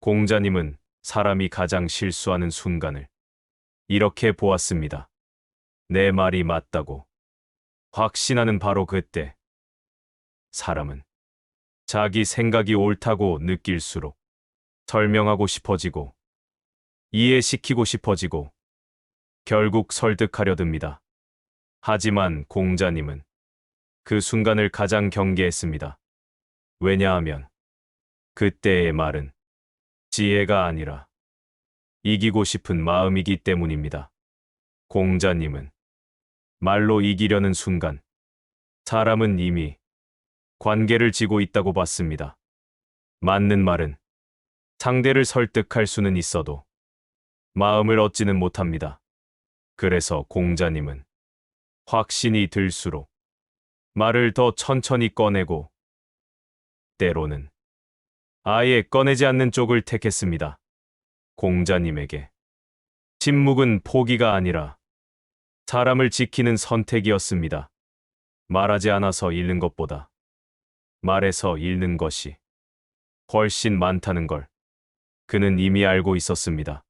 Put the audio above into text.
공자님은 사람이 가장 실수하는 순간을 이렇게 보았습니다. 내 말이 맞다고 확신하는 바로 그때 사람은 자기 생각이 옳다고 느낄수록 설명하고 싶어지고 이해시키고 싶어지고 결국 설득하려 듭니다. 하지만 공자님은 그 순간을 가장 경계했습니다. 왜냐하면 그때의 말은 지혜가 아니라 이기고 싶은 마음이기 때문입니다. 공자님은 말로 이기려는 순간 사람은 이미 관계를 지고 있다고 봤습니다. 맞는 말은 상대를 설득할 수는 있어도 마음을 얻지는 못합니다. 그래서 공자님은 확신이 들수록 말을 더 천천히 꺼내고 때로는 아예 꺼내지 않는 쪽을 택했습니다. 공자님에게 침묵은 포기가 아니라 사람을 지키는 선택이었습니다. 말하지 않아서 잃는 것보다 말해서 잃는 것이 훨씬 많다는 걸 그는 이미 알고 있었습니다.